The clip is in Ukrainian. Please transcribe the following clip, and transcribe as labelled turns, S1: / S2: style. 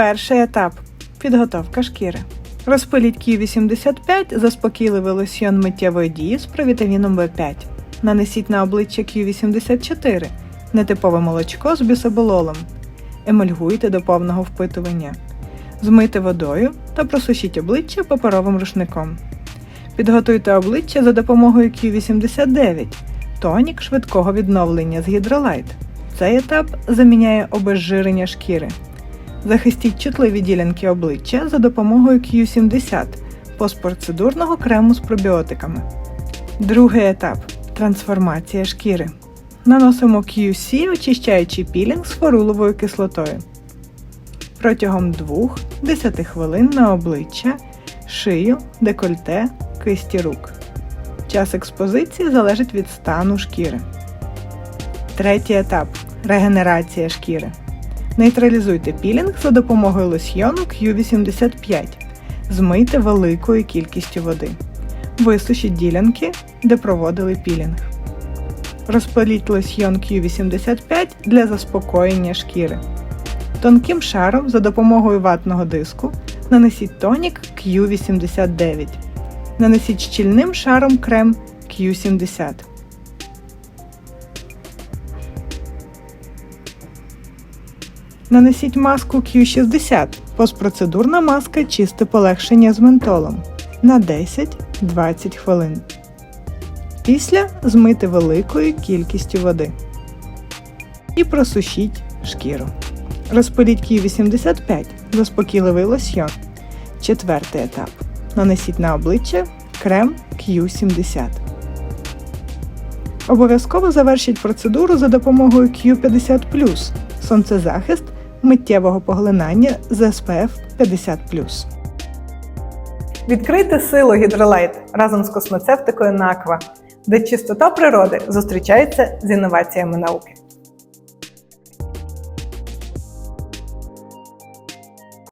S1: Перший етап підготовка шкіри. Розпиліть Q85 заспокійливий лосьйон миттєвої дії з провітаміном В5. Нанесіть на обличчя Q84 нетипове молочко з бісобололом. Емульгуйте до повного впитування. Змийте водою та просушіть обличчя паперовим рушником. Підготуйте обличчя за допомогою Q89 тонік швидкого відновлення з гідролайт. Цей етап заміняє обезжирення шкіри. Захистіть чутливі ділянки обличчя за допомогою Q70 постпроцедурного крему з пробіотиками. Другий етап трансформація шкіри. Наносимо QC очищаючий пілінг з форуловою кислотою. Протягом 2-10 хвилин на обличчя, шию, декольте, кисті рук. Час експозиції залежить від стану шкіри. Третій етап регенерація шкіри. Нейтралізуйте пілінг за допомогою лосьйону Q85. Змийте великою кількістю води. Висушіть ділянки, де проводили пілінг. Розпаліть лосьйон Q85 для заспокоєння шкіри. Тонким шаром за допомогою ватного диску нанесіть тонік Q89. Нанесіть щільним шаром крем Q70. Нанесіть маску Q60 постпроцедурна маска чисте полегшення з ментолом на 10-20 хвилин. Після змити великою кількістю води. І просушіть шкіру. Розпиліть Q85 заспокійливий лосьйон. Четвертий етап. Нанесіть на обличчя крем Q70. Обов'язково завершіть процедуру за допомогою Q50 сонцезахист миттєвого поглинання з SPF 50 Відкрийте силу гідролайт разом з космецевтикою Наква, де чистота природи зустрічається з інноваціями науки.